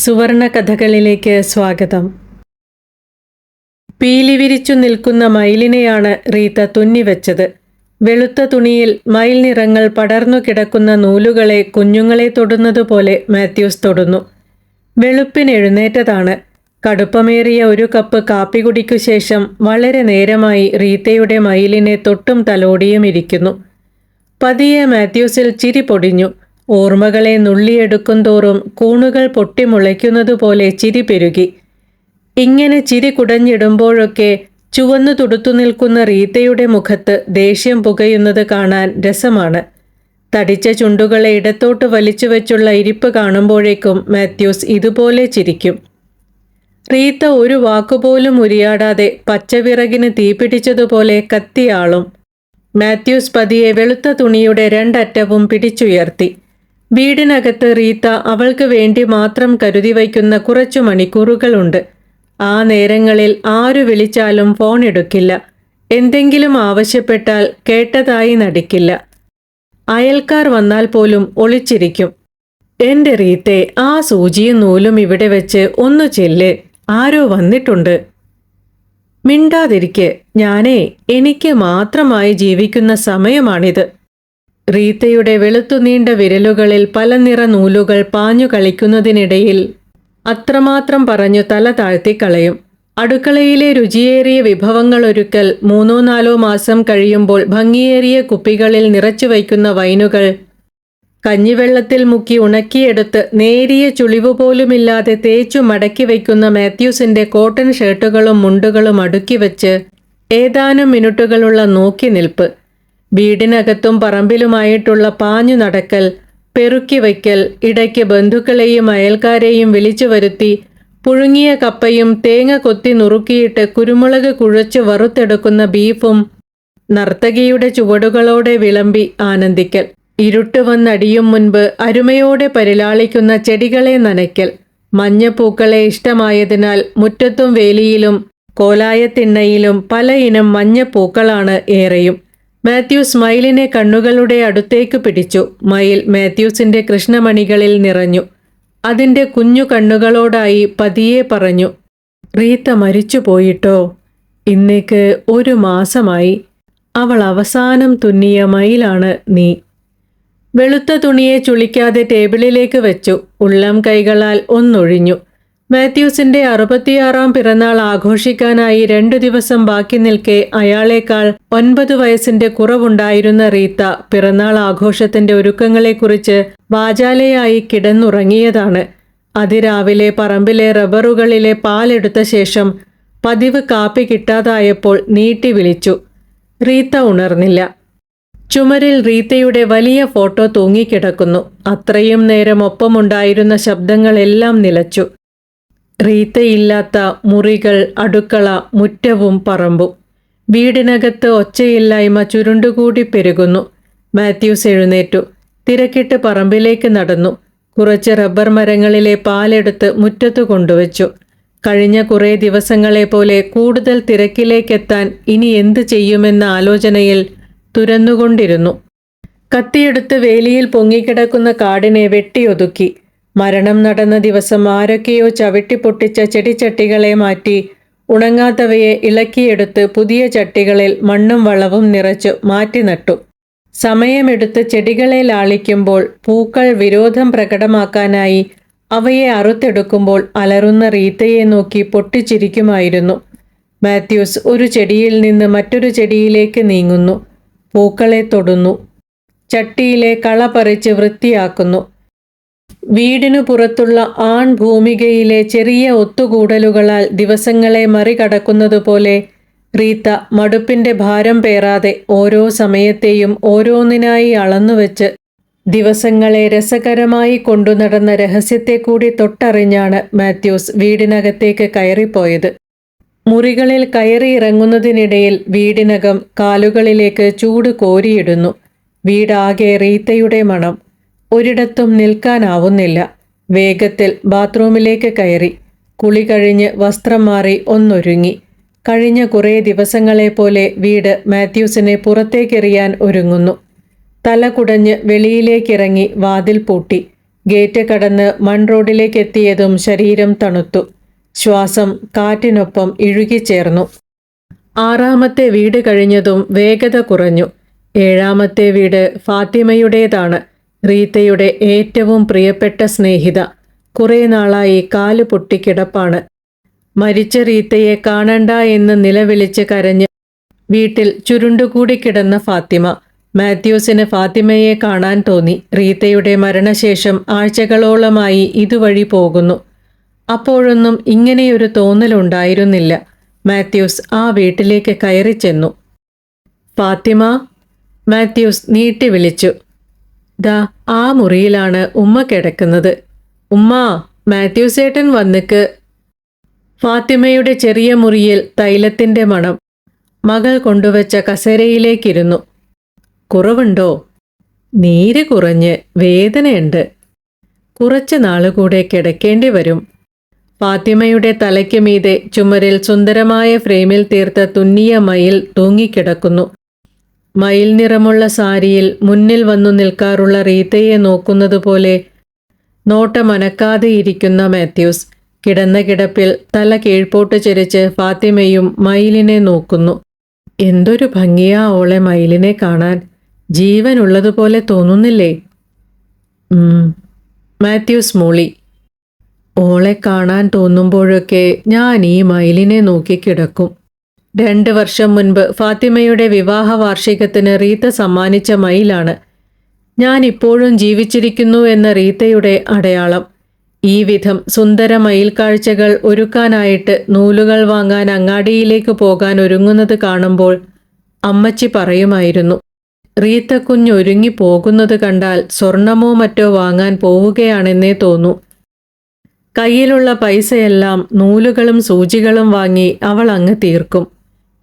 സുവർണ കഥകളിലേക്ക് സ്വാഗതം. പീലി വിരിച്ചു നിൽക്കുന്ന മയിലിനെയാണ് റീത്ത തുന്നിവെച്ചത്. വെളുത്ത തുണിയിൽ മയിൽ നിറങ്ങൾ പടർന്നു കിടക്കുന്ന നൂലുകളെ കുഞ്ഞുങ്ങളെ തൊടുന്നതുപോലെ മാത്യൂസ് തൊടുന്നു. വെളുപ്പിന് എഴുന്നേറ്റതാണ് കടുപ്പമേറിയ ഒരു കപ്പ് കാപ്പി കുടിക്കു ശേഷം വളരെ നേരമായി റീത്തയുടെ മയിലിനെ തൊട്ടും തലോടിയും ഇരിക്കുന്നു. പതിയെ മാത്യൂസിൽ ചിരി പൊടിഞ്ഞു. ഓർമ്മകളെ നുള്ളിയെടുക്കും തോറും കൂണുകൾ പൊട്ടിമുളയ്ക്കുന്നതുപോലെ ചിരി പെരുകി. ഇങ്ങനെ ചിരി കുടഞ്ഞിടുമ്പോഴൊക്കെ ചുവന്നു തുടുത്തു നിൽക്കുന്ന റീത്തയുടെ മുഖത്ത് ദേഷ്യം പുകയുന്നത് കാണാൻ രസമാണ്. തടിച്ച ചുണ്ടുകളെ ഇടത്തോട്ട് വലിച്ചു വെച്ചുള്ള ഇരിപ്പ് കാണുമ്പോഴേക്കും മാത്യൂസ് ഇതുപോലെ ചിരിക്കും. റീത്ത ഒരു വാക്കുപോലും ഉരിയാടാതെ പച്ചവിറകിന് തീപിടിച്ചതുപോലെ കത്തിയാളും. മാത്യൂസ് പതിയെ വെളുത്ത തുണിയുടെ രണ്ടറ്റവും പിടിച്ചുയർത്തി. വീടിനകത്ത് റീത്ത അവൾക്ക് വേണ്ടി മാത്രം കരുതി വയ്ക്കുന്ന കുറച്ചു മണിക്കൂറുകളുണ്ട്. ആ നേരങ്ങളിൽ ആരു വിളിച്ചാലും ഫോൺ എടുക്കില്ല. എന്തെങ്കിലും ആവശ്യപ്പെട്ടാൽ കേട്ടതായി നടിക്കില്ല. അയൽക്കാർ വന്നാൽ പോലും ഒളിച്ചിരിക്കും. എന്റെ റീത്തെ ആ സൂചിയും നൂലും ഇവിടെ വെച്ച് ഒന്നു ചെല്ല്. ആരോ വന്നിട്ടുണ്ട്. മിണ്ടാതിരിക്കെ. ഞാനേ എനിക്ക് മാത്രമായി ജീവിക്കുന്ന സമയമാണിത്. റീത്തയുടെ വെളുത്തു നീണ്ട വിരലുകളിൽ പല നിറ നൂലുകൾ പാഞ്ഞു കളിക്കുന്നതിനിടയിൽ അത്രമാത്രം പറഞ്ഞു തല താഴ്ത്തിക്കളയും. അടുക്കളയിലെ രുചിയേറിയ വിഭവങ്ങൾ ഒരുക്കൽ മൂന്നോ നാലോ മാസം കഴിയുമ്പോൾ ഭംഗിയേറിയ കുപ്പികളിൽ നിറച്ചു വയ്ക്കുന്ന വൈനുകൾ കഞ്ഞിവെള്ളത്തിൽ മുക്കി ഉണക്കിയെടുത്ത് നേരിയ ചുളിവ് പോലുമില്ലാതെ തേച്ചു മടക്കി വയ്ക്കുന്ന മാത്യൂസിന്റെ കോട്ടൺ ഷർട്ടുകളും മുണ്ടുകളും അടുക്കി വെച്ച് ഏതാനും മിനിറ്റുകളുള്ള നോക്കി നിൽപ്പ്. വീടിനകത്തും പറമ്പിലുമായിട്ടുള്ള പാഞ്ഞു നടക്കൽ പെറുക്കി വയ്ക്കൽ ഇടയ്ക്ക് ബന്ധുക്കളെയും അയൽക്കാരെയും വിളിച്ചു വരുത്തി പുഴുങ്ങിയ കപ്പയും തേങ്ങ കൊത്തി നുറുക്കിയിട്ട് കുരുമുളക് കുഴച്ച് വറുത്തെടുക്കുന്ന ബീഫും നർത്തകിയുടെ ചുവടുകളോടെ വിളമ്പി ആനന്ദിക്കൽ. ഇരുട്ട് വന്നടിയും മുൻപ് അരുമയോടെ പരിലാളിക്കുന്ന ചെടികളെ നനയ്ക്കൽ. മഞ്ഞപ്പൂക്കളെ ഇഷ്ടമായതിനാൽ മുറ്റത്തും വേലിയിലും കോലായത്തിണ്ണയിലും പലയിനം മഞ്ഞപ്പൂക്കളാണ് ഏറെയും. മാത്യൂസ് മയിലിനെ കണ്ണുകളുടെ അടുത്തേക്ക് പിടിച്ചു. മയിൽ മാത്യൂസിന്റെ കൃഷ്ണമണികളിൽ നിറഞ്ഞു. അതിന്റെ കുഞ്ഞു കണ്ണുകളോടായി പതിയെ പറഞ്ഞു റീത്ത മരിച്ചു പോയിട്ടോ? ഇന്നേക്ക് ഒരു മാസമായി. അവൾ അവസാനം തുന്നിയ മയിലാണ് നീ. വെളുത്ത തുണിയെ ചുളിക്കാതെ ടേബിളിലേക്ക് വെച്ചു. ഉള്ളം കൈകളാൽ ഒന്നൊഴിഞ്ഞു. മാത്യൂസിന്റെ അറുപത്തിയാറാം പിറന്നാൾ ആഘോഷിക്കാനായി രണ്ടു ദിവസം ബാക്കി നിൽക്കെ അയാളേക്കാൾ ഒൻപത് വയസ്സിന്റെ കുറവുണ്ടായിരുന്ന റീത്ത പിറന്നാൾ ആഘോഷത്തിന്റെ ഒരുക്കങ്ങളെക്കുറിച്ച് വാചാലയായി കിടന്നുറങ്ങിയതാണ്. അതിരാവിലെ പറമ്പിലെ റബ്ബറുകളിലെ പാലെടുത്ത ശേഷം പതിവ് കാപ്പി കിട്ടാതായപ്പോൾ നീട്ടി വിളിച്ചു. റീത്ത ഉണർന്നില്ല. ചുമരിൽ റീത്തയുടെ വലിയ ഫോട്ടോ തൂങ്ങിക്കിടക്കുന്നു. അത്രയും നേരം ഒപ്പമുണ്ടായിരുന്ന ശബ്ദങ്ങളെല്ലാം നിലച്ചു. റീത്തയില്ലാത്ത മുറികൾ അടുക്കള മുറ്റവും പറമ്പും. വീടിനകത്ത് ഒച്ചയില്ലായ്മ ചുരുണ്ടുകൂടി പെരുകുന്നു. മാത്യൂസ് എഴുന്നേറ്റു. തിരക്കിട്ട് പറമ്പിലേക്ക് നടന്നു. കുറച്ച് റബ്ബർ മരങ്ങളിലെ പാലെടുത്ത് മുറ്റത്തു കൊണ്ടുവച്ചു. കഴിഞ്ഞ കുറേ ദിവസങ്ങളെ പോലെ കൂടുതൽ തിരക്കിലേക്കെത്താൻ ഇനി എന്ത് ചെയ്യുമെന്ന ആലോചനയിൽ തുരന്നുകൊണ്ടിരുന്നു. കത്തിയെടുത്ത് വേലിയിൽ പൊങ്ങിക്കിടക്കുന്ന കാടിനെ വെട്ടിയൊതുക്കി. മരണം നടന്ന ദിവസം ആരൊക്കെയോ ചവിട്ടിപ്പൊട്ടിച്ച ചെടിച്ചട്ടികളെ മാറ്റി. ഉണങ്ങാത്തവയെ ഇളക്കിയെടുത്ത് പുതിയ ചട്ടികളിൽ മണ്ണും വളവും നിറച്ചു മാറ്റി നട്ടു. സമയമെടുത്ത് ചെടികളെ ലാളിക്കുമ്പോൾ പൂക്കൾ വിരോധം പ്രകടമാക്കാനായി അവയെ അറുത്തെടുക്കുമ്പോൾ അലറുന്ന റീത്തയെ നോക്കി പൊട്ടിച്ചിരിക്കുമായിരുന്നു. മാത്യൂസ് ഒരു ചെടിയിൽ നിന്ന് മറ്റൊരു ചെടിയിലേക്ക് നീങ്ങുന്നു. പൂക്കളെ തൊടുന്നു. ചട്ടിയിലെ കള പറിച്ച് വൃത്തിയാക്കുന്നു. വീടിനു പുറത്തുള്ള ആൺ ഭൂമികയിലെ ചെറിയ ഒത്തുകൂടലുകളാൽ ദിവസങ്ങളെ മറികടക്കുന്നതുപോലെ റീത്ത മടുപ്പിന്റെ ഭാരം പേറാതെ ഓരോ സമയത്തെയും ഓരോന്നിനായി അളന്നുവെച്ച് ദിവസങ്ങളെ രസകരമായി കൊണ്ടുനടന്ന രഹസ്യത്തെ കൂടി തൊട്ടറിഞ്ഞാണ് മാത്യൂസ് വീടിനകത്തേക്ക് കയറിപ്പോയത്. മുറികളിൽ കയറി ഇറങ്ങുന്നതിനിടയിൽ വീടിനകം കാലുകളിലേക്ക് ചൂട് കോരിയിടുന്നു. വീടാകെ റീത്തയുടെ മണം. ഒരിടത്തും നിൽക്കാനാവുന്നില്ല. വേഗത്തിൽ ബാത്റൂമിലേക്ക് കയറി. കുളി കഴിഞ്ഞ് വസ്ത്രം മാറി ഒന്നൊരുങ്ങി. കഴിഞ്ഞ കുറേ ദിവസങ്ങളെ പോലെ വീട് മാത്യൂസിനെ പുറത്തേക്കെറിയാൻ ഒരുങ്ങുന്നു. തല കുടഞ്ഞ് വെളിയിലേക്കിറങ്ങി വാതിൽ പൂട്ടി. ഗേറ്റ് കടന്ന് മൺറോഡിലേക്ക് റോഡിലേക്കെത്തിയതും ശരീരം തണുത്തു. ശ്വാസം കാറ്റിനൊപ്പം ഇഴുകിച്ചേർന്നു. ആറാമത്തെ വീട് കഴിഞ്ഞതും വേഗത കുറഞ്ഞു. ഏഴാമത്തെ വീട് ഫാത്തിമയുടേതാണ്. റീത്തയുടെ ഏറ്റവും പ്രിയപ്പെട്ട സ്നേഹിത. കുറേ നാളായി കാൽ പൊട്ടിക്കിടപ്പാണ് മരിച്ച റീത്തയെ കാണണ്ട എന്ന് നിലവിളിച്ച് കരഞ്ഞ് വീട്ടിൽ ചുരുണ്ടുകൂടി കിടന്ന ഫാത്തിമ. മാത്യൂസിന് ഫാത്തിമയെ കാണാൻ തോന്നി. റീത്തയുടെ മരണശേഷം ആഴ്ചകളോളമായി ഇതുവഴി പോകുന്നു. അപ്പോഴൊന്നും ഇങ്ങനെയൊരു തോന്നലുണ്ടായിരുന്നില്ല മാത്യൂസ് ആ വീട്ടിലേക്ക് കയറി ചെന്നു. ഫാത്തിമ മാത്യൂസ് നീട്ടി വിളിച്ചു. ദാ ആ മുറിയിലാണ് ഉമ്മ കിടക്കുന്നത്. ഉമ്മ മാത്യൂസേട്ടൻ വന്നിക്ക്. ഫാത്തിമയുടെ ചെറിയ മുറിയിൽ തൈലത്തിന്റെ മണം. മകൾ കൊണ്ടുവച്ച കസേരയിലേക്കിരുന്നു. കുറവുണ്ടോ? നീര് കുറഞ്ഞ് വേദനയുണ്ട്. കുറച്ച് നാളുകൂടെ കിടക്കേണ്ടി വരും. ഫാത്തിമയുടെ തലയ്ക്ക് മീതെ ചുമരിൽ സുന്ദരമായ ഫ്രെയിമിൽ തീർത്ത തുന്നിയ മയിൽ തൂങ്ങിക്കിടക്കുന്നു. മയിൽ നിറമുള്ള സാരിയിൽ മുന്നിൽ വന്നു നിൽക്കാറുള്ള റീത്തയെ നോക്കുന്നതുപോലെ നോട്ടമനക്കാതെ ഇരിക്കുന്ന മാത്യൂസ് കിടന്ന കിടപ്പിൽ തല കീഴ്പോട്ട് ചെരിച്ച് ഫാത്തിമയും മയിലിനെ നോക്കുന്നു. എന്തൊരു ഭംഗിയാ ഓളെ മയിലിനെ കാണാൻ. ജീവനുള്ളതുപോലെ തോന്നുന്നില്ലേ? മാത്യൂസ് മൂളി. ഓളെ കാണാൻ തോന്നുമ്പോഴൊക്കെ ഞാൻ ഈ മയിലിനെ നോക്കി കിടക്കും. രണ്ട് വർഷം മുൻപ് ഫാത്തിമയുടെ വിവാഹ വാർഷികത്തിന് റീത്ത സമ്മാനിച്ച മയിലാണ്. ഞാൻ ഇപ്പോഴും ജീവിച്ചിരിക്കുന്നു എന്ന റീത്തയുടെ അടയാളം. ഈ വിധം സുന്ദര മയിൽ കാഴ്ചകൾ ഒരുക്കാനായിട്ട് നൂലുകൾ വാങ്ങാൻ അങ്ങാടിയിലേക്ക് പോകാൻ ഒരുങ്ങുന്നത് കാണുമ്പോൾ അമ്മച്ചി പറയുമായിരുന്നു റീത്ത കുഞ്ഞൊരുങ്ങി പോകുന്നത് കണ്ടാൽ സ്വർണമോ മറ്റോ വാങ്ങാൻ പോവുകയാണെന്നേ തോന്നു. കയ്യിലുള്ള പൈസയെല്ലാം നൂലുകളും സൂചികളും വാങ്ങി അവൾ അങ്ങ് തീർക്കും.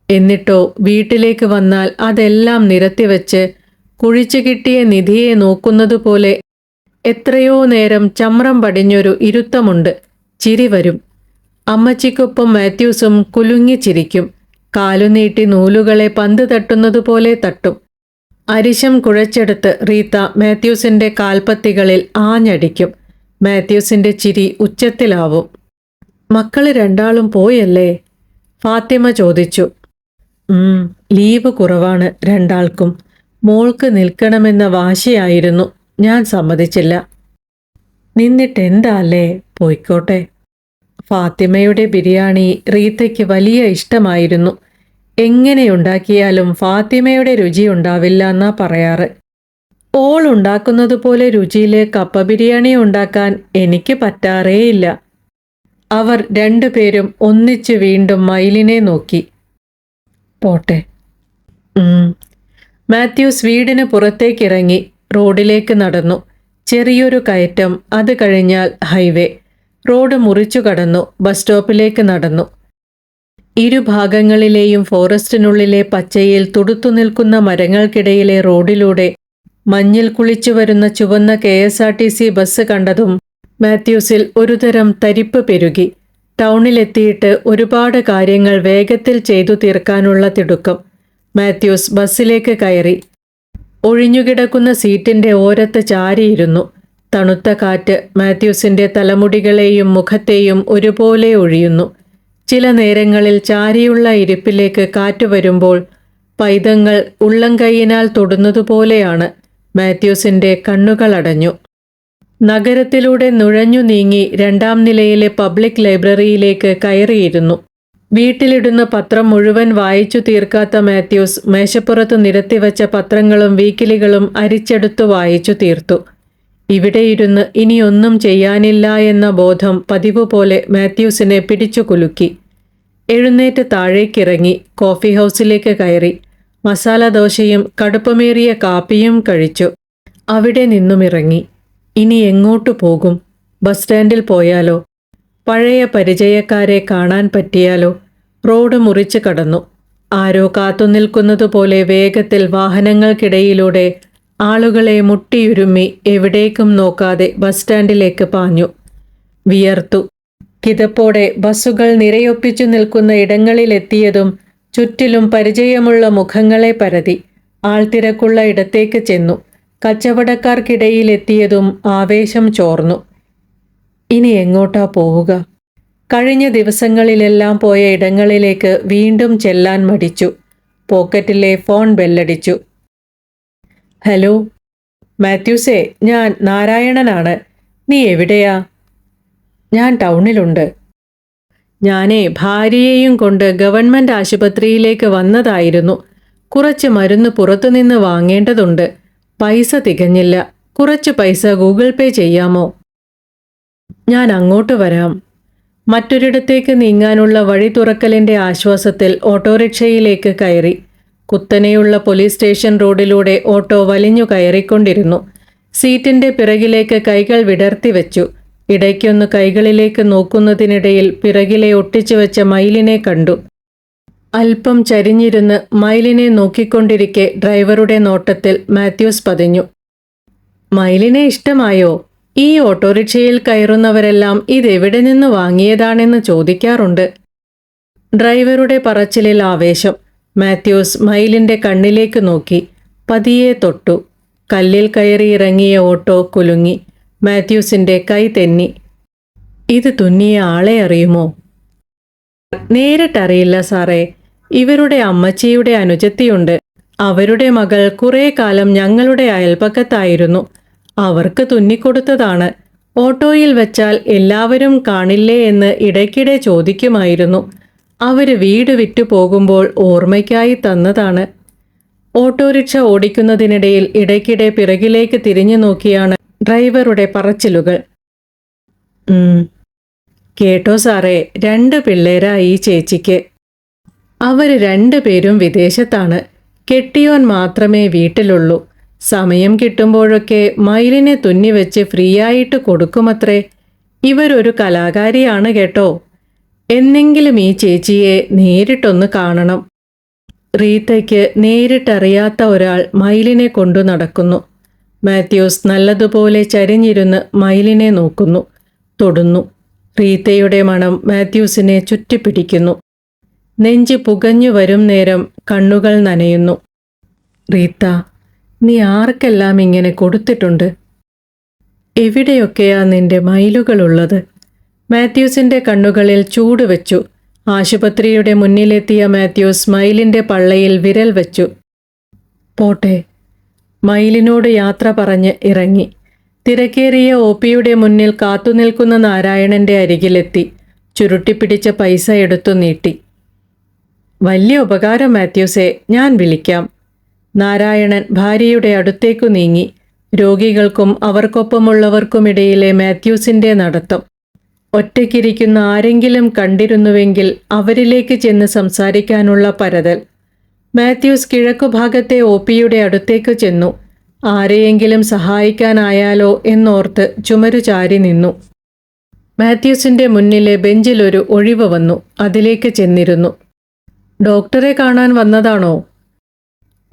എന്നിട്ടോ വീട്ടിലേക്ക് വന്നാൽ അതെല്ലാം നിരത്തിവെച്ച് കുഴിച്ചു കിട്ടിയ നിധിയെ നോക്കുന്നതുപോലെ എത്രയോ നേരം ചമ്രം പടിഞ്ഞൊരു ഇരുത്തമുണ്ട്. ചിരി വരും. അമ്മച്ചിക്കൊപ്പം മാത്യൂസും കുലുങ്ങി ചിരിക്കും. കാലുനീട്ടി നൂലുകളെ പന്ത് തട്ടുന്നതുപോലെ തട്ടും. അരിശം കുഴച്ചെടുത്ത് റീത്ത മാത്യൂസിന്റെ കാൽപ്പത്തികളിൽ ആഞ്ഞടിക്കും. മാത്യൂസിന്റെ ചിരി ഉച്ചത്തിലാവും. മക്കൾ രണ്ടാളും പോയല്ലേ? ഫാത്തിമ ചോദിച്ചു. ലീവ് കുറവാണ് രണ്ടാൾക്കും. മോൾക്ക് നിൽക്കണമെന്ന വാശിയായിരുന്നു. ഞാൻ സമ്മതിച്ചില്ല. നിന്നിട്ട് എന്താ അല്ലേ പോയിക്കോട്ടെ. ഫാത്തിമയുടെ ബിരിയാണി റീത്തയ്ക്ക് വലിയ ഇഷ്ടമായിരുന്നു. എങ്ങനെ ഉണ്ടാക്കിയാലും ഫാത്തിമയുടെ രുചി ഉണ്ടാവില്ല എന്നാ പറയാറ്. ഓൾ ഉണ്ടാക്കുന്നത് പോലെ രുചിയിലെ കപ്പ ബിരിയാണി ഉണ്ടാക്കാൻ എനിക്ക് പറ്റാറേയില്ല. അവർ രണ്ടുപേരും ഒന്നിച്ചു വീണ്ടും മയിലിനെ നോക്കി. പോട്ടെ. മാത്യൂസ് വീടിന് പുറത്തേക്കിറങ്ങി റോഡിലേക്ക് നടന്നു. ചെറിയൊരു കയറ്റം അത് കഴിഞ്ഞാൽ ഹൈവേ. റോഡ് മുറിച്ചു കടന്നു ബസ് സ്റ്റോപ്പിലേക്ക് നടന്നു. ഇരുഭാഗങ്ങളിലെയും ഫോറസ്റ്റിനുള്ളിലെ പച്ചയിൽ തുടുത്തു നിൽക്കുന്ന മരങ്ങൾക്കിടയിലെ റോഡിലൂടെ മഞ്ഞിൽ കുളിച്ചു വരുന്ന ചുവന്ന K S R T C bus കണ്ടതും മാത്യൂസിൽ ഒരുതരം തരിപ്പ് പെരുകി. ടൗണിലെത്തിയിട്ട് ഒരുപാട് കാര്യങ്ങൾ വേഗത്തിൽ ചെയ്തു തീർക്കാനുള്ള തിടുക്കം. മാത്യൂസ് ബസ്സിലേക്ക് കയറി. ഒഴിഞ്ഞുകിടക്കുന്ന സീറ്റിന്റെ ഓരത്ത് ചാരിയിരുന്നു. തണുത്ത കാറ്റ് മാത്യൂസിന്റെ തലമുടികളെയും മുഖത്തെയും ഒരുപോലെ ഒഴിയുന്നു. ചില നേരങ്ങളിൽ ചാരിയുള്ള ഇരിപ്പിലേക്ക് കാറ്റ് വരുമ്പോൾ പൈതങ്ങൾ ഉള്ളംകൈയിനാൽ തൊടുന്നതുപോലെയാണ്. മാത്യൂസിന്റെ കണ്ണുകൾ അടഞ്ഞു നഗരത്തിലൂടെ നുഴഞ്ഞു നീങ്ങി രണ്ടാം നിലയിലെ പബ്ലിക് ലൈബ്രറിയിലേക്ക് കയറിയിരുന്നു. വീട്ടിലിടുന്ന പത്രം മുഴുവൻ വായിച്ചു തീർക്കാത്ത മാത്യൂസ് മേശപ്പുറത്ത് നിരത്തിവച്ച പത്രങ്ങളും വീക്കിലികളും അരിച്ചെടുത്തു വായിച്ചു തീർത്തു. ഇവിടെയിരുന്ന് ഇനിയൊന്നും ചെയ്യാനില്ല എന്ന ബോധം പതിവ് പോലെ മാത്യൂസിനെ പിടിച്ചു കുലുക്കി. എഴുന്നേറ്റ് താഴേക്കിറങ്ങി കോഫി ഹൗസിലേക്ക് കയറി. മസാല ദോശയും കടുപ്പമേറിയ കാപ്പിയും കഴിച്ചു. അവിടെ നിന്നുമിറങ്ങി. ഇനി എങ്ങോട്ടു പോകും? ബസ് സ്റ്റാൻഡിൽ പോയാലോ? പഴയ പരിചയക്കാരെ കാണാൻ പറ്റിയാലോ? റോഡ് മുറിച്ച് കടന്നു. ആരോ കാത്തുനിൽക്കുന്നതുപോലെ വേഗത്തിൽ വാഹനങ്ങൾക്കിടയിലൂടെ ആളുകളെ മുട്ടിയുരുമ്മി എവിടേക്കും നോക്കാതെ ബസ് സ്റ്റാൻഡിലേക്ക് പാഞ്ഞു. വിയർത്തു. കിതപ്പോടെ ബസ്സുകൾ നിരയൊപ്പിച്ചു നിൽക്കുന്ന ഇടങ്ങളിലെത്തിയതും ചുറ്റിലും പരിചയമുള്ള മുഖങ്ങളെ പരതി ആൾത്തിരക്കുള്ള ഇടത്തേക്ക് ചെന്നു. കച്ചവടക്കാർക്കിടയിലെത്തിയതും ആവേശം ചോർന്നു. ഇനി എങ്ങോട്ടാ പോവുക? കഴിഞ്ഞ ദിവസങ്ങളിലെല്ലാം പോയ ഇടങ്ങളിലേക്ക് വീണ്ടും ചെല്ലാൻ മടിച്ചു. പോക്കറ്റിലെ ഫോൺ ബെല്ലടിച്ചു. ഹലോ മാത്യൂസേ ഞാൻ നാരായണനാണ്. നീ എവിടെയാ? ഞാൻ ടൗണിലുണ്ട്. ഞാനേ ഭാര്യയെയും കൊണ്ട് ഗവൺമെന്റ് ആശുപത്രിയിലേക്ക് വന്നതായിരുന്നു. കുറച്ച് മരുന്ന് പുറത്തുനിന്ന് വാങ്ങേണ്ടതുണ്ട്. പൈസ തികഞ്ഞില്ല. കുറച്ച് പൈസ ഗൂഗിൾ പേ ചെയ്യാമോ? ഞാൻ അങ്ങോട്ട് വരാം. മറ്റൊരിടത്തേക്ക് നീങ്ങാനുള്ള വഴി തുറക്കലിന്റെ ആശ്വാസത്തിൽ ഓട്ടോറിക്ഷയിലേക്ക് കയറി. കുത്തനെയുള്ള പോലീസ് സ്റ്റേഷൻ റോഡിലൂടെ ഓട്ടോ വലിഞ്ഞു കയറിക്കൊണ്ടിരുന്നു. സീറ്റിന്റെ പിറകിലേക്ക് കൈകൾ വിടർത്തി വെച്ചു. ഇടയ്ക്കൊന്ന് കൈകളിലേക്ക് നോക്കുന്നതിനിടയിൽ പിറകിലെ ഒട്ടിച്ചു വെച്ച മയിലിനെ കണ്ടു. അല്പം ചരിഞ്ഞിരുന്ന് മൈലിനെ നോക്കിക്കൊണ്ടിരിക്കെ ഡ്രൈവറുടെ നോട്ടത്തിൽ മാത്യൂസ് പതിഞ്ഞു. മൈലിനെ ഇഷ്ടമായോ? ഈ ഓട്ടോറിക്ഷയിൽ കയറുന്നവരെല്ലാം ഇതെവിടെ നിന്ന് വാങ്ങിയതാണെന്ന് ചോദിക്കാറുണ്ട്. ഡ്രൈവറുടെ പറച്ചിലിൽ ആവേശം. മാത്യൂസ് മൈലിന്റെ കണ്ണിലേക്ക് നോക്കി. പതിയെ തൊട്ടു. കല്ലിൽ കയറി ഇറങ്ങിയ ഓട്ടോ കുലുങ്ങി. മാത്യൂസിന്റെ കൈ തെന്നി. ഇത് തുന്നിയ ആളെ അറിയുമോ? നേരിട്ടറിയില്ല സാറേ. ഇവരുടെ അമ്മച്ചിയുടെ അനുജത്തിയുണ്ട്. അവരുടെ മകൾ കുറേ കാലം ഞങ്ങളുടെ അയൽപക്കത്തായിരുന്നു. അവർക്ക് തുന്നിക്കൊടുത്തതാണ്. ഓട്ടോയിൽ വെച്ചാൽ എല്ലാവരും കാണില്ലേ എന്ന് ഇടയ്ക്കിടെ ചോദിക്കുമായിരുന്നു. അവർ വീട് വിറ്റു പോകുമ്പോൾ ഓർമ്മയ്ക്കായി തന്നതാണ്. ഓട്ടോറിക്ഷ ഓടിക്കുന്നതിനിടയിൽ ഇടയ്ക്കിടെ പിറകിലേക്ക് തിരിഞ്ഞു നോക്കിയാണ് ഡ്രൈവറുടെ പറച്ചിലുകൾ. കേട്ടോ സാറേ രണ്ട് പിള്ളേരാ ഈ ചേച്ചിക്ക്. അവർ രണ്ടുപേരും വിദേശത്താണ്. കെട്ടിയോൻ മാത്രമേ വീട്ടിലുള്ളൂ. സമയം കിട്ടുമ്പോഴൊക്കെ മയിലിനെ തുന്നിവെച്ച് ഫ്രീ ആയിട്ട് കൊടുക്കുമത്രേ. ഇവരൊരു കലാകാരിയാണ് കേട്ടോ. എന്നെങ്കിലും ഈ ചേച്ചിയെ നേരിട്ടൊന്ന് കാണണം. റീത്തയ്ക്ക് നേരിട്ടറിയാത്ത ഒരാൾ മയിലിനെ കൊണ്ടു നടക്കുന്നു. മാത്യൂസ് നല്ലതുപോലെ ചരിഞ്ഞിരുന്ന് മയിലിനെ നോക്കുന്നു. തൊടുന്നു. റീത്തയുടെ മണം മാത്യൂസിനെ ചുറ്റിപ്പിടിക്കുന്നു. നെഞ്ച് പുകഞ്ഞു വരും നേരം കണ്ണുകൾ നനയുന്നു. റീത്ത നീ ആർക്കെല്ലാം ഇങ്ങനെ കൊടുത്തിട്ടുണ്ട്? എവിടെയൊക്കെയാ നിന്റെ മൈലുകളുള്ളത് മാത്യൂസിന്റെ കണ്ണുകളിൽ ചൂട് വെച്ചു. ആശുപത്രിയുടെ മുന്നിലെത്തിയ മാത്യൂസ് മൈലിന്റെ പള്ളയിൽ വിരൽ വെച്ചു. പോട്ടെ. മൈലിനോട് യാത്ര പറഞ്ഞ് ഇറങ്ങി. തിരക്കേറിയ ഒപിയുടെ മുന്നിൽ കാത്തുനിൽക്കുന്ന നാരായണന്റെ അരികിലെത്തി. ചുരുട്ടിപ്പിടിച്ച പൈസ എടുത്തു നീട്ടി. വലിയ ഉപകാരം മാത്യൂസേ. ഞാൻ വിളിക്കാം. നാരായണൻ ഭാര്യയുടെ അടുത്തേക്കു നീങ്ങി. രോഗികൾക്കും അവർക്കൊപ്പമുള്ളവർക്കുമിടയിലെ മാത്യൂസിന്റെ നടത്തം. ഒറ്റയ്ക്കിരിക്കുന്ന ആരെങ്കിലും കണ്ടിരുന്നുവെങ്കിൽ അവരിലേക്ക് ചെന്ന് സംസാരിക്കാനുള്ള പരതൽ. മാത്യൂസ് കിഴക്കുഭാഗത്തെ ഒ പിയുടെ അടുത്തേക്ക് ചെന്നു. ആരെയെങ്കിലും സഹായിക്കാനായാലോ എന്നോർത്ത് ചുമരു ചാരി നിന്നു. മാത്യൂസിന്റെ മുന്നിലെ ബെഞ്ചിലൊരു ഒഴിവ് വന്നു. അതിലേക്ക് ചെന്നിരുന്നു. ഡോക്ടറെ കാണാൻ വന്നതാണോ?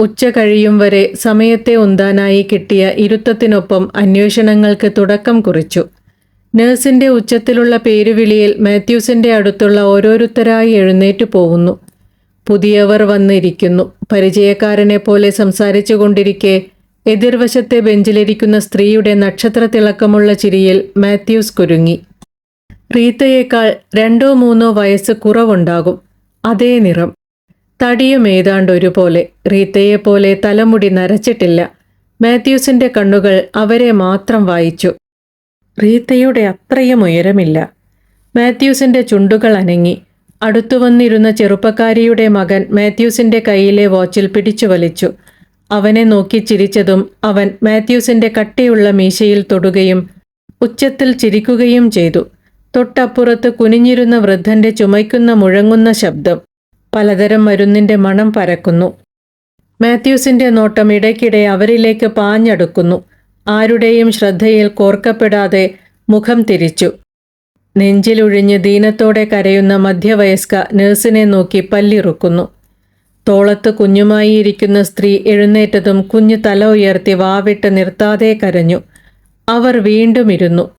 ഉച്ച കഴിയും വരെ സമയത്തെ ഉന്താനായി കിട്ടിയ ഇരുത്തത്തിനൊപ്പം അന്വേഷണങ്ങൾക്ക് തുടക്കം കുറിച്ചു. നഴ്സിന്റെ ഉച്ചത്തിലുള്ള പേരുവിളിയിൽ മാത്യൂസിന്റെ അടുത്തുള്ള ഓരോരുത്തരായി എഴുന്നേറ്റു പോകുന്നു. പുതിയവർ വന്നിരിക്കുന്നു. പരിചയക്കാരനെ പോലെ സംസാരിച്ചു കൊണ്ടിരിക്കെ എതിർവശത്തെ ബെഞ്ചിലിരിക്കുന്ന സ്ത്രീയുടെ നക്ഷത്ര തിളക്കമുള്ള ചിരിയിൽ മാത്യൂസ് കുരുങ്ങി. റീത്തയേക്കാൾ രണ്ടോ മൂന്നോ വയസ്സ് കുറവുണ്ടാകും. അതേ നിറം. തടിയും ഏതാണ്ട് ഒരുപോലെ റീത്തയെപ്പോലെ തലമുടി നരച്ചിട്ടില്ല. മാത്യൂസിന്റെ കണ്ണുകൾ അവരെ മാത്രം വായിച്ചു. റീത്തയുടെ അത്രയും ഉയരമില്ല. മാത്യൂസിന്റെ ചുണ്ടുകൾ അനങ്ങി. അടുത്തു വന്നിരുന്ന ചെറുപ്പക്കാരിയുടെ മകൻ മാത്യൂസിന്റെ കയ്യിലെ വാച്ചിൽ പിടിച്ചു വലിച്ചു. അവനെ നോക്കി ചിരിച്ചതും അവൻ മാത്യൂസിന്റെ കട്ടിയുള്ള മീശയിൽ തൊടുകയും ഉച്ചത്തിൽ ചിരിക്കുകയും ചെയ്തു. തൊട്ടപ്പുറത്ത് കുനിഞ്ഞിരുന്ന വൃദ്ധന്റെ ചുമയ്ക്കുന്ന മുഴങ്ങുന്ന ശബ്ദം പലതരം മരുന്നിന്റെ മണം പരക്കുന്നു. മാത്യൂസിന്റെ നോട്ടം ഇടയ്ക്കിടെ അവരിലേക്ക് പാഞ്ഞടുക്കുന്നു. ആരുടെയും ശ്രദ്ധയിൽ കോർക്കപ്പെടാതെ മുഖം തിരിച്ചു. നെഞ്ചിലൊഴിഞ്ഞ് ദീനത്തോടെ കരയുന്ന മധ്യവയസ്ക നഴ്സിനെ നോക്കി പല്ലിറുക്കുന്നു. തോളത്ത് കുഞ്ഞുമായി ഇരിക്കുന്ന സ്ത്രീ എഴുന്നേറ്റതും കുഞ്ഞു തല ഉയർത്തി വാവിട്ട് നിർത്താതെ കരഞ്ഞു. അവർ വീണ്ടും ഇരുന്നു.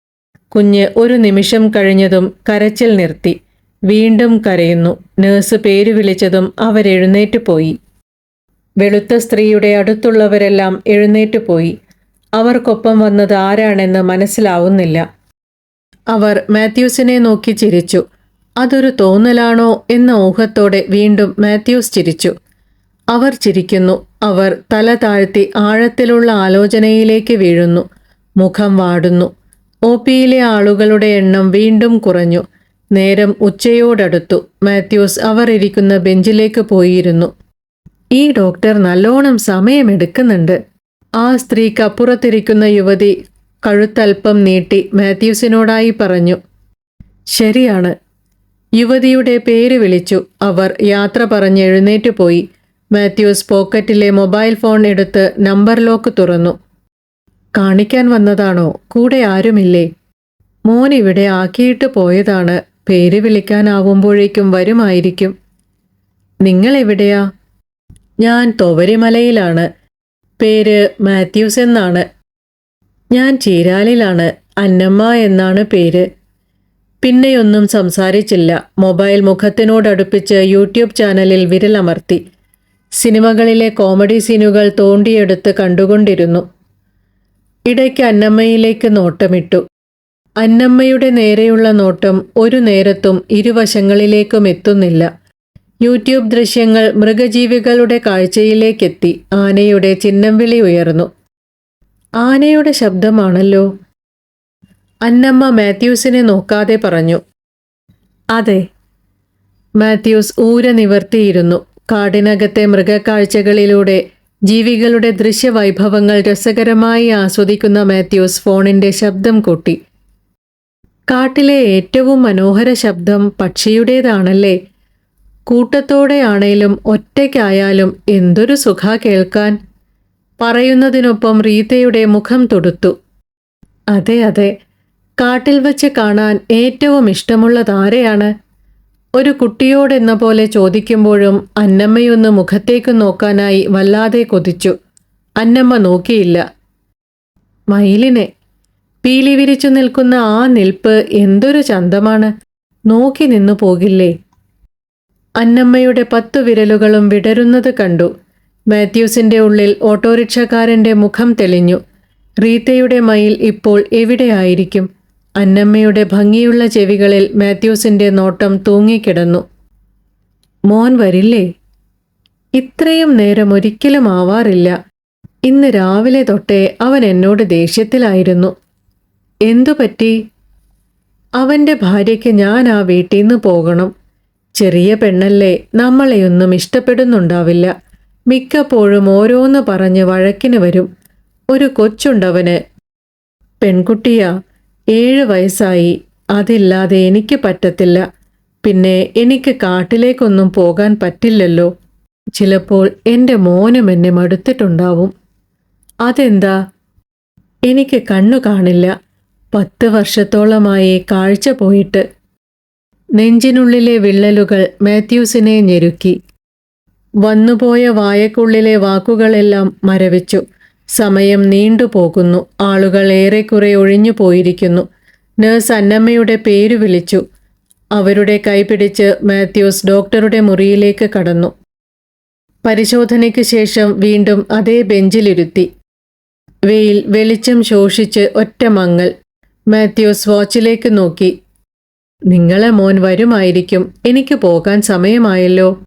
കുഞ്ഞ് ഒരു നിമിഷം കഴിഞ്ഞതും കരച്ചിൽ നിർത്തി. വീണ്ടും കരയുന്നു. നേഴ്സ് പേര് വിളിച്ചതും അവരെഴുന്നേറ്റ് പോയി. വെളുത്ത സ്ത്രീയുടെ അടുത്തുള്ളവരെല്ലാം എഴുന്നേറ്റ് പോയി. അവർക്കൊപ്പം വന്നത് ആരാണെന്ന് മനസ്സിലാവുന്നില്ല. അവർ മാത്യൂസിനെ നോക്കി ചിരിച്ചു. അതൊരു തോന്നലാണോ എന്ന ഊഹത്തോടെ വീണ്ടും മാത്യൂസ് ചിരിച്ചു. അവർ ചിരിക്കുന്നു. അവർ തല താഴ്ത്തി ആഴത്തിലുള്ള ആലോചനയിലേക്ക് വീഴുന്നു. മുഖം വാടുന്നു. ഒ പിയിലെ ആളുകളുടെ എണ്ണം വീണ്ടും കുറഞ്ഞു. നേരം ഉച്ചയോടടുത്തു. മാത്യൂസ് അവർ ഇരിക്കുന്ന ബെഞ്ചിലേക്ക് പോയിരുന്നു. ഈ ഡോക്ടർ നല്ലോണം സമയമെടുക്കുന്നുണ്ട്. ആ സ്ത്രീക്ക് അപ്പുറത്തിരിക്കുന്ന യുവതി കഴുത്തൽപ്പം നീട്ടി മാത്യൂസിനോടായി പറഞ്ഞു. ശരിയാണ്. യുവതിയുടെ പേര് വിളിച്ചു. അവർ യാത്ര പറഞ്ഞ് എഴുന്നേറ്റ് പോയി. മാത്യൂസ് പോക്കറ്റിലെ മൊബൈൽ ഫോൺ എടുത്ത് നമ്പർ ലോക്ക് തുറന്നു. കാണിക്കാൻ വന്നതാണോ? കൂടെ ആരുമില്ലേ? മോൻ ഇവിടെ ആക്കിയിട്ട് പോയതാണ്. പേര് വിളിക്കാനാവുമ്പോഴേക്കും വരുമായിരിക്കും. നിങ്ങൾ എവിടെയാ ഞാൻ തൊവരിമലയിലാണ്. പേര് മാത്യൂസ് എന്നാണ്. ഞാൻ ചീരാലിലാണ്. അന്നമ്മ എന്നാണ് പേര്. പിന്നെയൊന്നും സംസാരിച്ചില്ല. മൊബൈൽ മുഖത്തിനോടടുപ്പിച്ച് യൂട്യൂബ് ചാനലിൽ വിരലമർത്തി. സിനിമകളിലെ കോമഡി സീനുകൾ തോണ്ടിയെടുത്ത് കണ്ടുകൊണ്ടിരുന്നു. ഇടയ്ക്ക് അന്നമ്മയിലേക്ക് നോട്ടമിട്ടു. അന്നമ്മയുടെ നേരെയുള്ള നോട്ടം ഒരു നേരത്തും ഇരുവശങ്ങളിലേക്കും എത്തുന്നില്ല. യൂട്യൂബ് ദൃശ്യങ്ങൾ മൃഗജീവികളുടെ കാഴ്ചയിലേക്കെത്തി ആനയുടെ ചിഹ്നം വിളി ഉയർന്നു. ആനയുടെ ശബ്ദമാണല്ലോ? അന്നമ്മ മാത്യൂസിനെ നോക്കാതെ പറഞ്ഞു. അതെ. മാത്യൂസ് ഊര നിവർത്തിയിരുന്നു. കാടിനകത്തെ മൃഗക്കാഴ്ചകളിലൂടെ ജീവികളുടെ ദൃശ്യവൈഭവങ്ങൾ രസകരമായി ആസ്വദിക്കുന്ന മാത്യൂസ് ഫോണിന്റെ ശബ്ദം കൂട്ടി. കാട്ടിലെ ഏറ്റവും മനോഹര ശബ്ദം പക്ഷിയുടേതാണല്ലേ? കൂട്ടത്തോടെയാണേലും ഒറ്റയ്ക്കായാലും എന്തൊരു സുഖ കേൾക്കാൻ. പറയുന്നതിനൊപ്പം റീതയുടെ മുഖം തൊടുത്തു. അതെ അതെ കാട്ടിൽ വച്ച് കാണാൻ ഏറ്റവും ഇഷ്ടമുള്ളതാരെയാണ്? ഒരു കുട്ടിയോടെന്ന പോലെ ചോദിക്കുമ്പോഴും അന്നമ്മയൊന്ന് മുഖത്തേക്ക് നോക്കാനായി വല്ലാതെ കൊതിച്ചു. അന്നമ്മ നോക്കിയില്ല. മയിലിനെ. പീലി വിരിച്ചു നിൽക്കുന്ന ആ നിൽപ്പ് എന്തൊരു ചന്തമാണ്. നോക്കി നിന്നു പോകില്ലേ. അന്നമ്മയുടെ പത്തു വിരലുകളും വിടരുന്നത് കണ്ടു. മാത്യൂസിന്റെ ഉള്ളിൽ ഓട്ടോറിക്ഷക്കാരന്റെ മുഖം തെളിഞ്ഞു. റീത്തയുടെ മയിൽ ഇപ്പോൾ എവിടെയായിരിക്കും അന്നമ്മയുടെ ഭംഗിയുള്ള ചെവികളിൽ മാത്യൂസിന്റെ നോട്ടം തൂങ്ങിക്കിടന്നു. മോൻ വരില്ലേ? ഇത്രയും നേരം ഒരിക്കലും ആവാറില്ല. ഇന്ന് രാവിലെ തൊട്ടേ അവൻ എന്നോട് ദേഷ്യത്തിലായിരുന്നു. എന്തു പറ്റി? അവന്റെ ഭാര്യയ്ക്ക് ഞാൻ ആ വീട്ടിൽ നിന്ന് പോകണം. ചെറിയ പെണ്ണല്ലേ നമ്മളെയൊന്നും ഇഷ്ടപ്പെടുന്നുണ്ടാവില്ല. മിക്കപ്പോഴും ഓരോന്ന് പറഞ്ഞ് വഴക്കിന് വരും. ഒരു കൊച്ചുണ്ടവന്. പെൺകുട്ടിയാ ഏഴ് വയസ്സായി. അതില്ലാതെ എനിക്ക് പറ്റത്തില്ല. പിന്നെ എനിക്ക് കാട്ടിലേക്കൊന്നും പോകാൻ പറ്റില്ലല്ലോ. ചിലപ്പോൾ എന്റെ മോനും എന്നെ മടുത്തിട്ടുണ്ടാവും. അതെന്താ? എനിക്ക് കണ്ണു കാണില്ല. പത്ത് വർഷത്തോളമായി കാഴ്ച പോയിട്ട്. നെഞ്ചിനുള്ളിലെ വിള്ളലുകൾ മാത്യൂസിനെ ഞെരുക്കി. വന്നുപോയ വായക്കുള്ളിലെ വാക്കുകളെല്ലാം മരവിച്ചു. സമയം നീണ്ടുപോകുന്നു ആളുകൾ ഏറെക്കുറെ ഒഴിഞ്ഞു പോയിരിക്കുന്നു. നേഴ്സ് അന്നമ്മയുടെ പേര് വിളിച്ചു. അവരുടെ കൈപിടിച്ച് മാത്യൂസ് ഡോക്ടറുടെ മുറിയിലേക്ക് കടന്നു. പരിശോധനയ്ക്ക് ശേഷം വീണ്ടും അതേ ബെഞ്ചിലിരുത്തി. വെയിൽ വെളിച്ചം ശോഷിച്ച് ഒറ്റ മങ്ങൽ. മാത്യൂസ് വാച്ചിലേക്ക് നോക്കി. നിങ്ങളെ മോൻ വരുമായിരിക്കും. എനിക്ക് പോകാൻ സമയമായല്ലോ.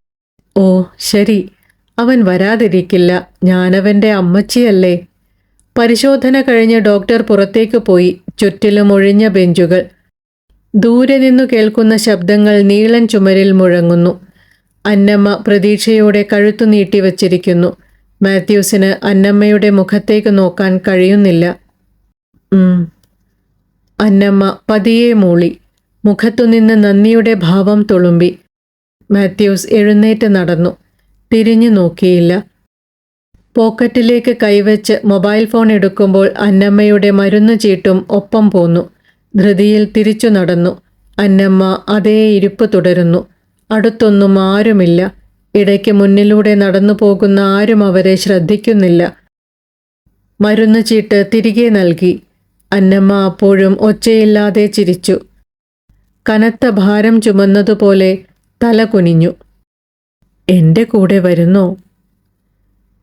ഓ ശരി. അവൻ വരാതിരിക്കില്ല. ഞാനവന്റെ അമ്മച്ചിയല്ലേ. പരിശോധന കഴിഞ്ഞ് ഡോക്ടർ പുറത്തേക്ക് പോയി ചുറ്റിലും ഒഴിഞ്ഞ ബെഞ്ചുകൾ. ദൂരെ നിന്നു കേൾക്കുന്ന ശബ്ദങ്ങൾ നീളൻ ചുമരിൽ മുഴങ്ങുന്നു. അന്നമ്മ പ്രതീക്ഷയോടെ കഴുത്തു നീട്ടിവച്ചിരിക്കുന്നു മാത്യൂസിന് അന്നമ്മയുടെ മുഖത്തേക്ക് നോക്കാൻ കഴിയുന്നില്ല. അന്നമ്മ പതിയെ മൂളി. മുഖത്തുനിന്ന് നന്ദിയുടെ ഭാവം തുളുമ്പി. മാത്യൂസ് എഴുന്നേറ്റ് നടന്നു. തിരിഞ്ഞു നോക്കിയില്ല. പോക്കറ്റിലേക്ക് കൈവച്ച് മൊബൈൽ ഫോൺ എടുക്കുമ്പോൾ അന്നമ്മയുടെ മരുന്ന് ചീട്ടും ഒപ്പം പോന്നു. ധൃതിയിൽ തിരിച്ചു നടന്നു. അന്നമ്മ അതേ ഇരിപ്പ് തുടരുന്നു. അടുത്തൊന്നും ആരുമില്ല. ഇടയ്ക്ക് മുന്നിലൂടെ നടന്നു പോകുന്ന ആരും അവരെ ശ്രദ്ധിക്കുന്നില്ല. മരുന്ന് ചീട്ട് തിരികെ നൽകി. അന്നമ്മ അപ്പോഴും ഒച്ചയില്ലാതെ ചിരിച്ചു. കനത്ത ഭാരം ചുമന്നതുപോലെ തല കുനിഞ്ഞു. എന്റെ കൂടെ വരുന്നോ.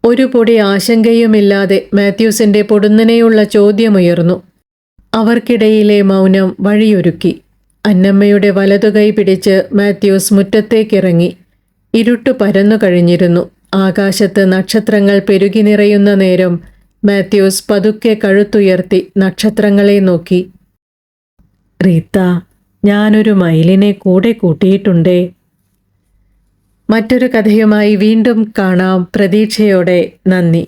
ഒരു പൊടി ആശങ്കയുമില്ലാതെ മാത്യൂസിന്റെ പൊടുന്നനെയുള്ള ചോദ്യമുയർന്നു. അവർക്കിടയിലെ മൗനം വഴിയൊരുക്കി. അന്നമ്മയുടെ വലതുകൈ പിടിച്ച് മാത്യൂസ് മുറ്റത്തേക്കിറങ്ങി. ഇരുട്ട് പരന്നു കഴിഞ്ഞിരുന്നു. ആകാശത്ത് നക്ഷത്രങ്ങൾ പെരുകി നിറയുന്ന നേരം മാത്യൂസ് പതുക്കെ കഴുത്തുയർത്തി നക്ഷത്രങ്ങളെ നോക്കി. റീത്ത ഞാനൊരു മയിലിനെ കൂടെ കൂട്ടിയിട്ടുണ്ടേ? മറ്റൊരു കഥയുമായി വീണ്ടും കാണാം. പ്രതീക്ഷയോടെ നന്ദി.